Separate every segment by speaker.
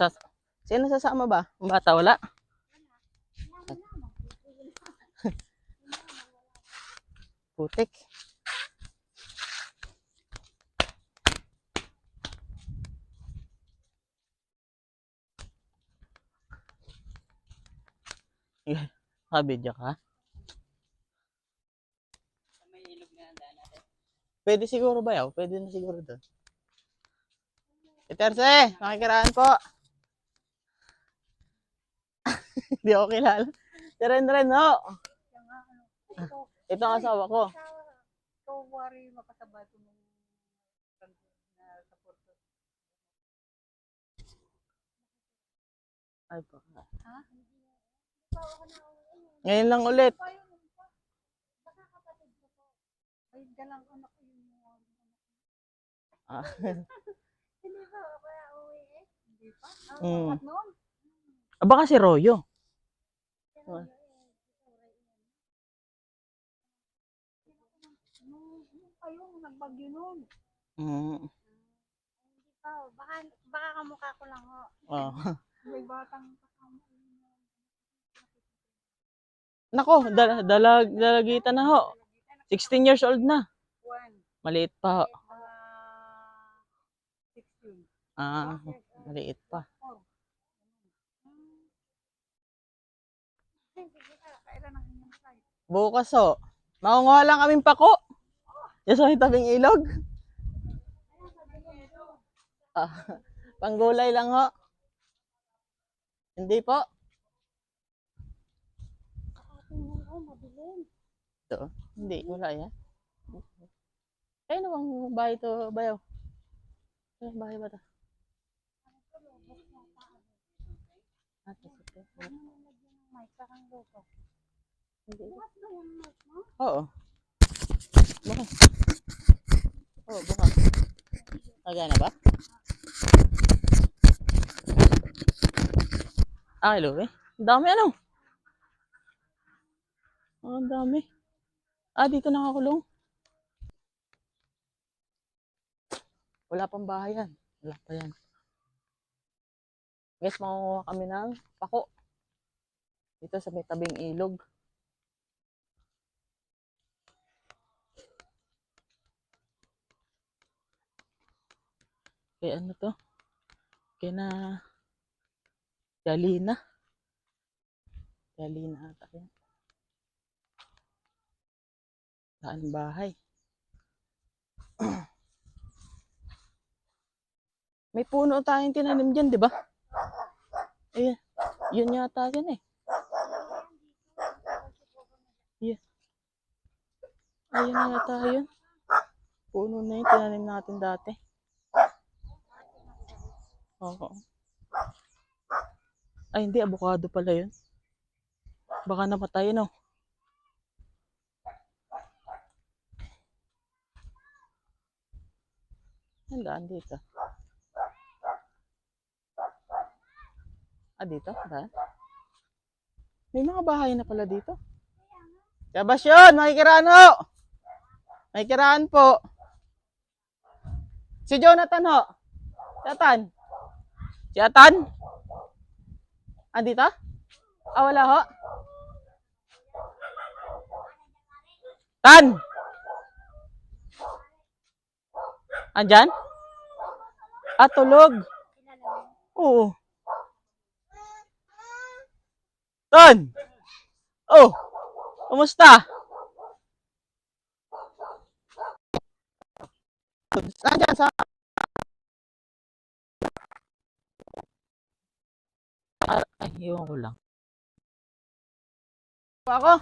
Speaker 1: Sa, sino sasama ba? Ang bata, wala? Putik. Eh, Nakabidyo ka? Pwede siguro ba yaw? Pwede na siguro doon. Iterse, makikiraan po. Hindi ako kilala. Si Ren Ren, no? Ito ang asawa ko.
Speaker 2: Ikaw, wari makasabay ko nung.
Speaker 1: Ay, baka.
Speaker 2: Ha?
Speaker 1: Ngayon lang ulit.
Speaker 2: Ay, dalang anak ko yun
Speaker 1: Ah,
Speaker 3: Hindi ako kaya uwi eh.
Speaker 2: Hindi pa? Ah,
Speaker 1: Mm.
Speaker 2: noon?
Speaker 1: baka si Royo.
Speaker 3: Pero yun ituray yun.
Speaker 2: Nung, nung kayo, nagbagyo noon.
Speaker 1: Mm.
Speaker 3: Hindi pa. oh. Baka, baka kamukha ko lang ho.
Speaker 1: Oh.
Speaker 2: May batang.
Speaker 1: Nako, dal dalag dalagitan na ho. 16 years old na. Maliit pa ho.
Speaker 2: Ah,
Speaker 1: maliit pa.
Speaker 2: Four. Hmm. Sige ka, kailan ang inyong
Speaker 1: Bukas ho. Makunguha lang kaming pako. Sa may tabing ilog. Ah, panggulay lang ho. Hindi po. Ito. Hindi, wala yan. Kaya na bang bahay to, bayaw? Ay, bahay ba to? Ah, ito.
Speaker 3: Ano nilagyan ng mic? Parang loko. Bukas ba yung mic mo?
Speaker 1: Oo. Bukas. Oo, bukas. Ba? Ah, hello eh. Ang dami ano? Ah, ang dami. Ah, dito nakakulong. Wala pang bahay yan. Wala pa yan. Guys, makukuha kami ng pako. Dito sa may tabing ilog. Kaya ano to? Kaya na Dalina. Dalina ata yan. Saan bahay? May puno tayong tinanim dyan, di ba? Ayan. Yun yata yan eh. Yeah. Ayun yata yun. Puno na yun, tinanim natin dati. Oo. Ay, hindi. Avocado pala yun. Baka namatay, no? Ang daan dito. Ah, dito? Daan? May mga bahay na pala dito. Kabasyon! Makikiraan ho! Makikiraan po. Si Jonathan ho. Si Atan. Si Atan? Ah, dito? Ah, wala ho? Tan! Andyan? Ah, tulog. Oo. Tan! Oh! Kumusta? Nandyan sa... Ay, iwan ko lang. Ako?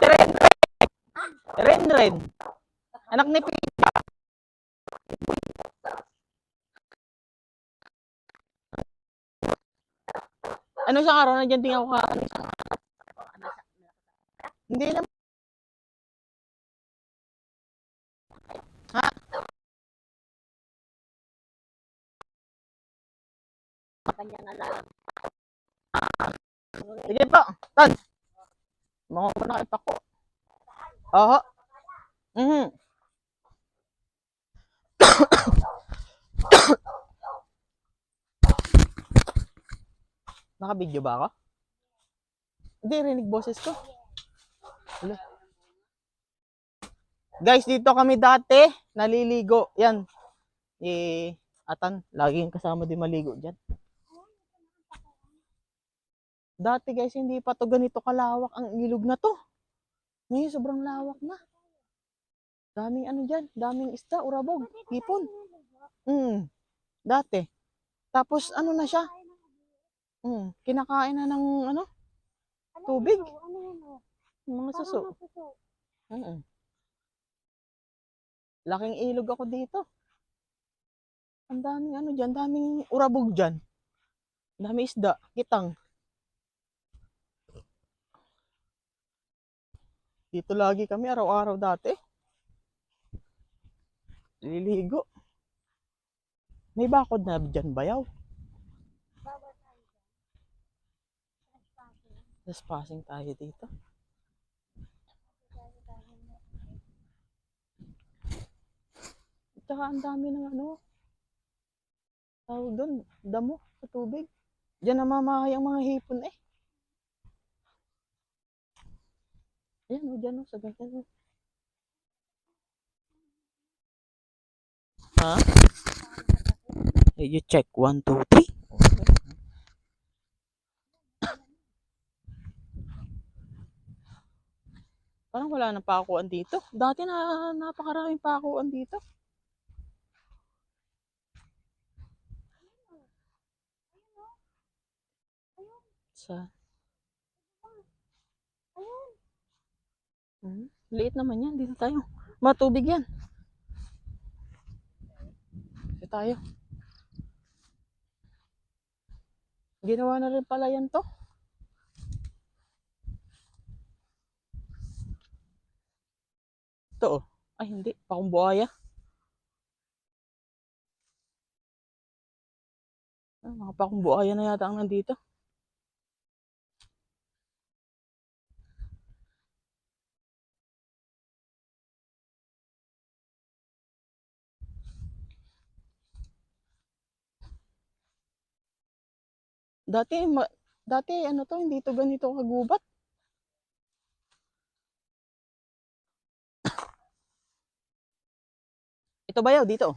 Speaker 1: Ren, Ren, Ren. Anak ni Pia. Ano sa araw na dyan tingnan ko ka? Hindi naman.
Speaker 3: Kanyang alaga.
Speaker 1: Sige po, Tan. Mga ko na pa ko. Oho. Mhm. Naka-video ba ako? Hindi, rinig boses ko. Hello. Guys, dito kami dati, naliligo. Yan. Eh, atan, laging kasama din maligo dyan. Dati guys, hindi pa to ganito kalawak ang ilog na to. Ngayon, sobrang lawak na. Daming ano dyan, daming isda, urabog, hipon. Mm, dati. Tapos ano na siya? Mm, kinakain na ng ano, Tubig? mga suso.
Speaker 3: masuso.
Speaker 1: Mm. Laking ilog ako dito. Ang daming ano dyan, daming urabog dyan. Daming isda, kitang. Dito lagi kami araw-araw dati. Liligo. May bakod na dyan bayaw. Just passing tayo dito. At saka ang dami ng ano, tawag doon, damo sa tubig. Diyan namamahay ang mga hipon eh. Ayan o, dyan o, sa ganyan o. Ha? Eh, you check. One, two, three. Okay. Parang wala nang pakuan dito. Dati na napakaraming pakuan dito. Sa... Hmm, liit naman yan. Dito tayo. Matubig yan. Dito tayo. Ginawa na rin pala yan to. Ito oh. Ay hindi. Pakumbuaya. Ah, mga pakumbuaya na yata ang nandito. Dati, ma, dati ano to, hindi to ganito kagubat. Ito ba yaw dito?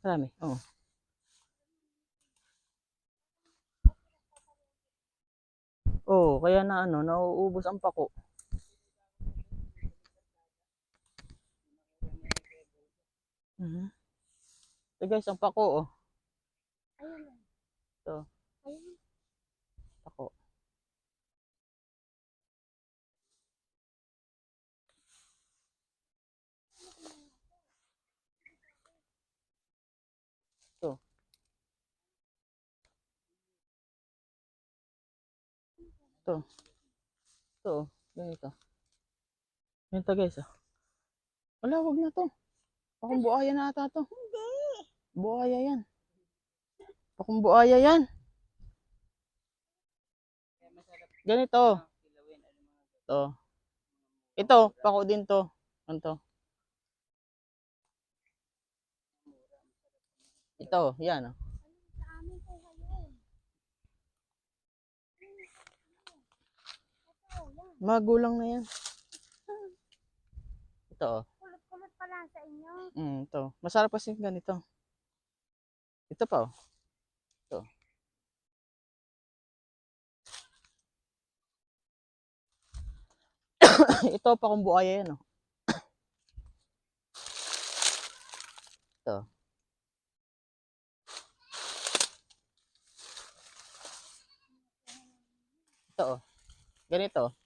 Speaker 1: Marami. Oo. Oo, kaya na ano, nauubos ang pako. Mhm. Ito guys, ang pako oh.
Speaker 3: Ayun yun. Ayun.
Speaker 1: Pako. Ito. Ito. Ito. oh. Ganito. Ganito guys ah. Wala, wag na to. Pakong buhaya na ata to. Hindi. Buhaya yan. Pakong buhaya yan. Ganito. Ito. Ito, pako din to. Ano to? Ito, yan. oh.
Speaker 3: Ito.
Speaker 1: Magulang na yan. Ito, oh.
Speaker 3: Kulot-kulot pala sa inyo.
Speaker 1: Mm, ito. Masarap kasi ganito. Ito pa, oh. Ito. ito pa kung buhaya yan, oh. ito. Ito, oh. Ganito.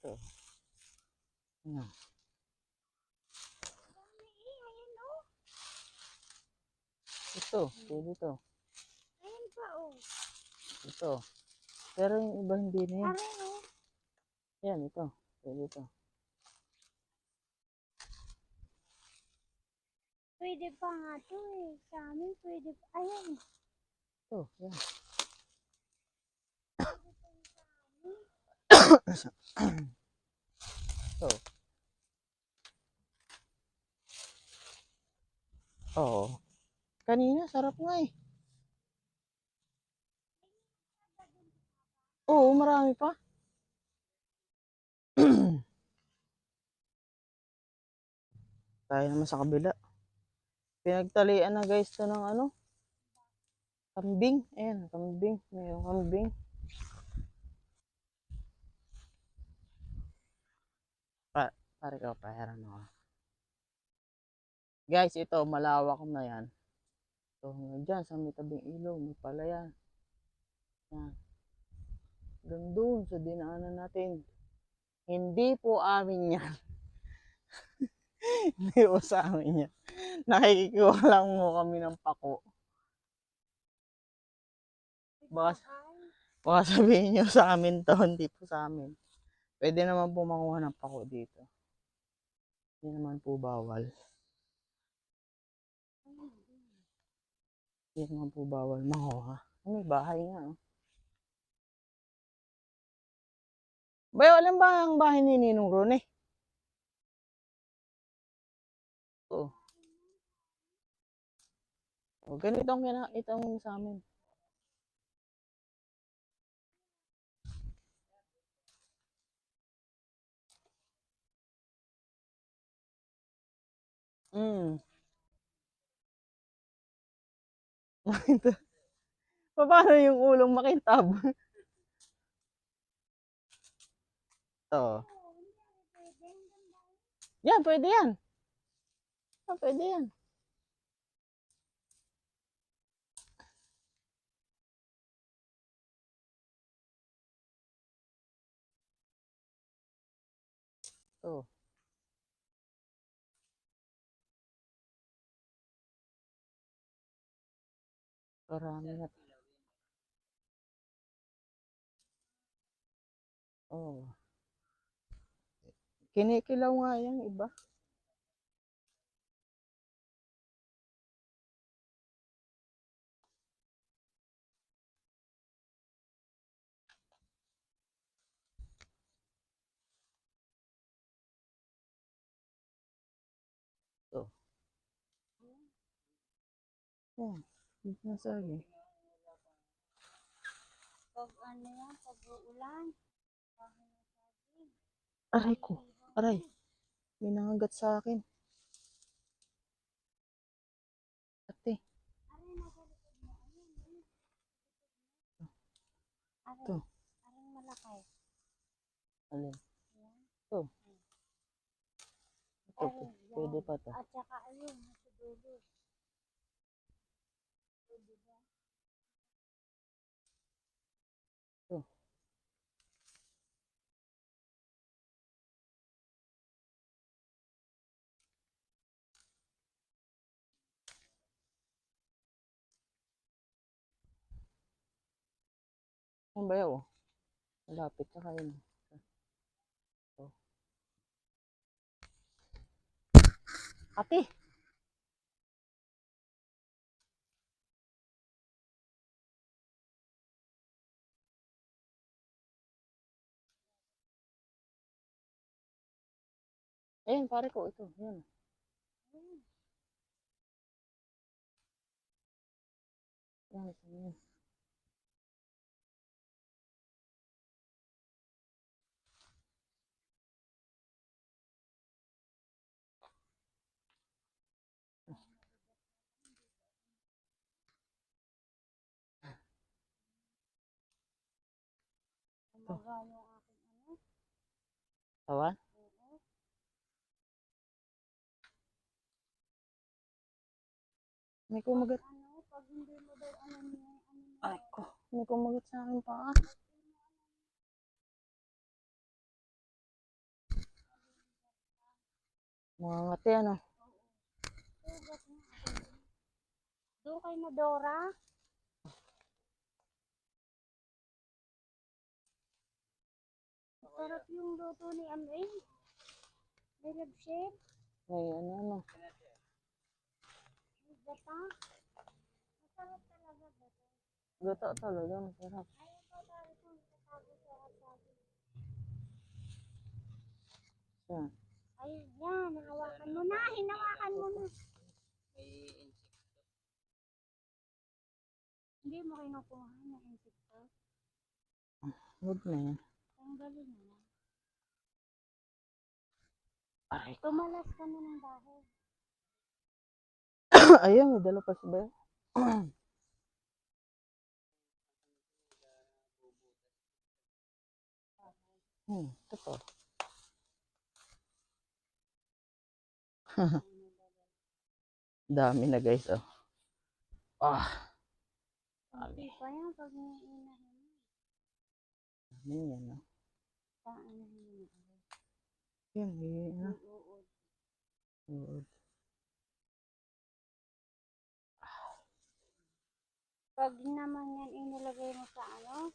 Speaker 1: Ito.
Speaker 3: Ayan.
Speaker 1: Ito, pwede to.
Speaker 3: Ayan pa oh.
Speaker 1: Ito. Pero yung iba hindi na yan.
Speaker 3: Ayan oh.
Speaker 1: Yan, ito. Pwede to.
Speaker 3: Pwede pa nga to eh. Sa amin pwede pa. Ayan.
Speaker 1: Ito, yan. Ito. Oo. Kanina, sarap nga eh. Oo, marami pa. Tayo naman sa kabila. Pinagtalian na guys to ng ano? Kambing. Ayan, kambing. Mayroong kambing. Pa, pare ko, pahiran ako. Guys, ito, malawak na yan. Hanggang dyan, sa may tabing ilog, may pala yan. Doon doon, sa dinaanan natin. Hindi po amin yan. Hindi po sa amin yan. Nakikikuha lang mo kami ng pako. Baka, baka sabihin nyo sa amin to, hindi po sa amin. Pwede naman po makuha ng pako dito. Hindi naman po bawal. Hindi naman po bawal makuha. May bahay nga. Oh. Bayo, alam ba ang bahay ni Ninong Ron eh? Oo. Oh, ganito ang kina itong sa amin. Mm. Makintab. Paano yung ulong makintab? Oo. Yan, pwede yan. Ah, pwede yan. Oh. Marami na. Oh. Kinikilaw nga yan, iba. Oh, dito na sagi.
Speaker 3: Pag ano yan, pag uulan.
Speaker 1: Aray ko. Aray. May nangagat sa akin. Ate.
Speaker 3: Aray.
Speaker 1: Ito.
Speaker 3: Aray malaki.
Speaker 1: Alin? Ito. Ito. Pwede pa to.
Speaker 3: At saka ayun, nasa dulo.
Speaker 1: Ang bayaw. oh. Malapit na kayo. Ito. Ate! Ayan, pare ko. Ito. Ayan. Ayan, ito yun.
Speaker 3: Ito. Ano?
Speaker 1: Tawan? May kumagat.
Speaker 3: Ano, pag hindi mo daw ano niya, ano niya.
Speaker 1: Ay ko, may kumagat sa akin pa. Mga ngati ano.
Speaker 3: Doon kay Madora. Sarap yung luto ni Amray. May love shape.
Speaker 1: May ano, ano.
Speaker 3: Gata. Masarap talaga gata.
Speaker 1: Gata talaga, masarap.
Speaker 3: Ayaw ko tayo kung natago sa.
Speaker 1: Siya.
Speaker 3: Ay, yan. Hinawakan mo na. Hinawakan mo na. Hindi mo kinukuha na insekto.
Speaker 1: Huwag na yan.
Speaker 3: Tanggalin mo.
Speaker 1: Aray.
Speaker 3: Tumalas ka na ng dahil.
Speaker 1: Ayun, may dala pa si Bel. hmm, ito po. Dami na guys, oh. Ah. Dami.
Speaker 3: pa yan mo.
Speaker 1: Dami yan, oh. Yan, may, ano. Uod.
Speaker 3: Pag naman yan inilagay mo sa ano,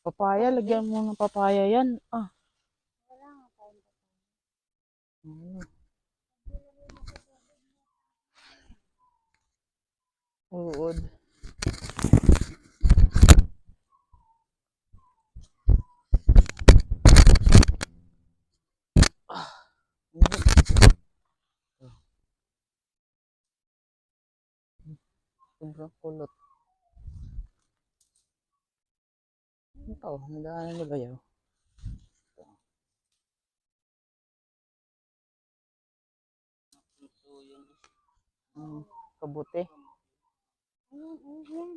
Speaker 1: Papaya, lagyan mo ng papaya yan. Ah.
Speaker 3: wala nga tayong papaya.
Speaker 1: Ano. Uod. Ah. Sobrang kulot. Ito, nadaanan ni Bayaw. Ito. Mm, kabuti.
Speaker 3: Ayun yan.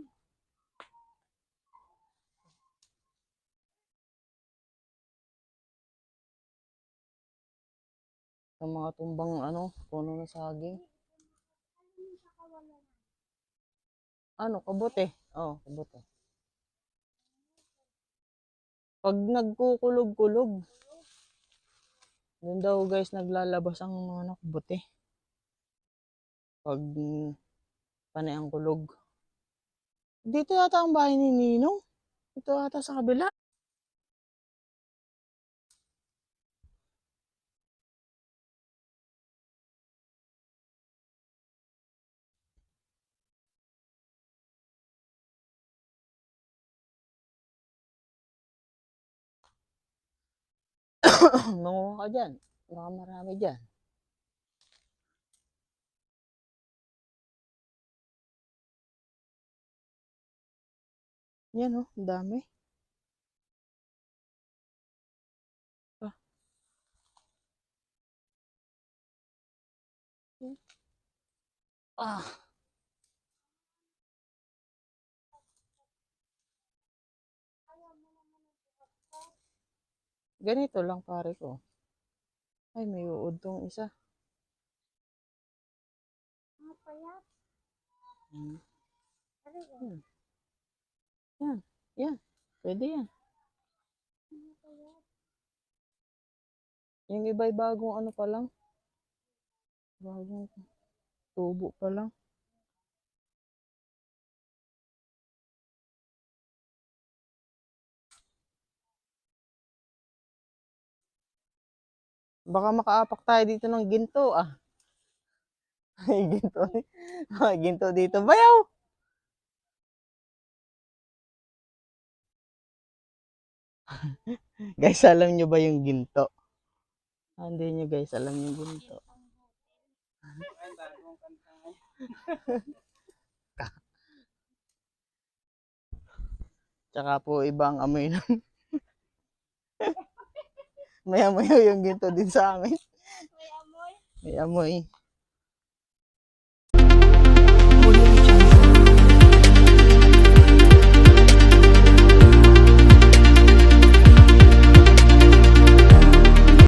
Speaker 1: Sa mga tumbang ano, puno na saging. Ano, kabuti? Oo, oh, kabuti. Pag nagkukulog-kulog, doon daw guys naglalabas ang mga ano, kabuti. Pag panay ang kulog. Dito yata ang bahay ni Ninong. Ito yata sa kabila. Manguha ka dyan. Baka marami dyan. Yan oh, ang dami. Ah. Ah. Ganito lang pare ko. Ay, may uod tong isa. Hmm.
Speaker 3: Yan?
Speaker 1: Hmm. Yan. Pwede yan.
Speaker 3: Mga payat.
Speaker 1: Yung iba ay bagong ano pa lang. Bagong tubo pa lang. Baka makaapak tayo dito ng ginto ah. Ay, ginto. Ay, ginto dito. Bayaw! guys, alam nyo ba yung ginto? Ah, Hindi nyo guys, alam yung ginto. Tsaka po ibang amoy ng Maya-maya yung ginto din sa amin.
Speaker 3: May amoy.
Speaker 1: May amoy.